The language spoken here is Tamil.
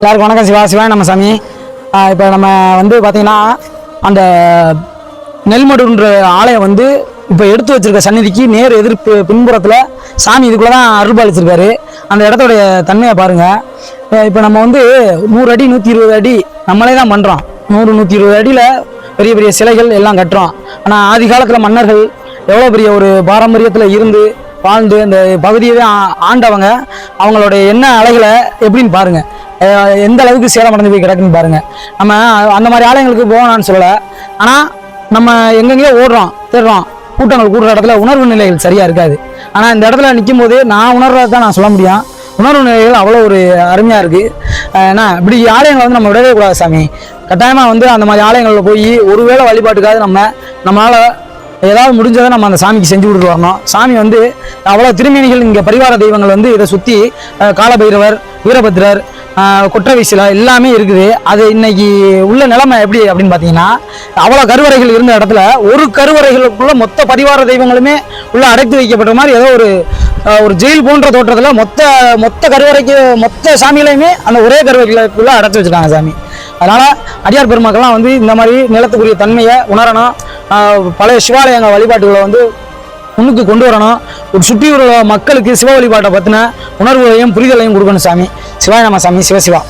எல்லாருக்கும் வணக்கம். சிவா சிவா நம்ம சாமி. இப்போ நம்ம வந்து பார்த்தீங்கன்னா அந்த நெல்மடுன்ற ஆலயம் வந்து இப்போ எடுத்து வச்சிருக்க சந்நிதிக்கு நேர் எதிர்ப்பு பின்புறத்தில் சாமி இதுக்குள்ளே தான் அருள்பாலிச்சிருக்காரு. அந்த இடத்தோடைய தன்மையை பாருங்கள் இப்போ நம்ம வந்து நூறு அடி நூற்றி இருபது அடி நம்மளே தான் பண்ணுறோம் நூறு நூற்றி இருபது அடியில் பெரிய பெரிய சிலைகள் எல்லாம் கட்டுறோம். ஆனால் ஆதி காலத்தில் மன்னர்கள் எவ்வளோ பெரிய ஒரு பாரம்பரியத்தில் இருந்து வாழ்ந்து அந்த பகுதியவே ஆ- ஆண்டவங்க அவங்களுடைய எண்ண அலைகளை எப்படின்னு பாருங்கள் எந்த அளவுக்கு சேலம் அடைஞ்சு போய் கிடக்குன்னு பாருங்க. நம்ம அந்த மாதிரி ஆலயங்களுக்கு போகணும்னு சொல்லலை. ஆனால் நம்ம எங்கெங்கேயோ ஓடுறோம் தேடுறோம். கூட்டங்கள் கூடுற இடத்துல உணர்வு நிலைகள் சரியாக இருக்காது. ஆனால் இந்த இடத்துல நிற்கும் போது நான் உணர்றதை தான் நான் சொல்ல முடியும். உணர்வு நிலைகள் அவ்வளோ ஒரு அருமையாக இருக்குது ஏன்னா இப்படி ஆலயங்களை வந்து நம்ம விடவே கூடாது சாமி. கட்டாயமாக வந்து அந்த மாதிரி ஆலயங்களில் போய் ஒருவேளை வழிபாட்டுக்காவது நம்ம நம்மளால் ஏதாவது முடிஞ்சதை நம்ம அந்த சாமிக்கு செஞ்சு கொடுத்து வரணும். சாமி வந்து அவ்வளோ திருமேனிகள் இங்கே பரிவார தெய்வங்கள் வந்து இதை சுற்றி காலபைரவர் வீரபத்ரர் குற்றவை சிலை எல்லாமே இருக்குது. அது இன்னைக்கு உள்ள நிலைமை எப்படி அப்படின்னு பார்த்தீங்கன்னா அவ்வளோ கருவறைகள் இருந்த இடத்துல ஒரு கருவறைகளுக்குள்ள மொத்த பரிவார தெய்வங்களுமே உள்ள அடைத்து வைக்கப்பட்ட மாதிரி ஏதோ ஒரு ஒரு ஜெயில் போன்ற தோற்றத்தில் மொத்த மொத்த கருவறைக்கு மொத்த சாமிகளையுமே அந்த ஒரே கருவறைகளுக்குள்ளே அடைச்சி வச்சிருக்காங்க சாமி. அதனால் அடியார் பெருமக்கள்லாம் வந்து இந்த மாதிரி நிலத்துக்குரிய தன்மையை உணரணும். பழைய சிவாலயங்கள் வழிபாட்டுகளை வந்து முன்னுக்கு கொண்டு வரணும். ஒரு சுற்றியுள்ள மக்களுக்கு சிவ வழிபாட்டை பற்றின உணர்வுகளையும் புரிதலையும் கொடுக்கணும் சாமி. சிவாய நம்ம சாமி சிவசிவா.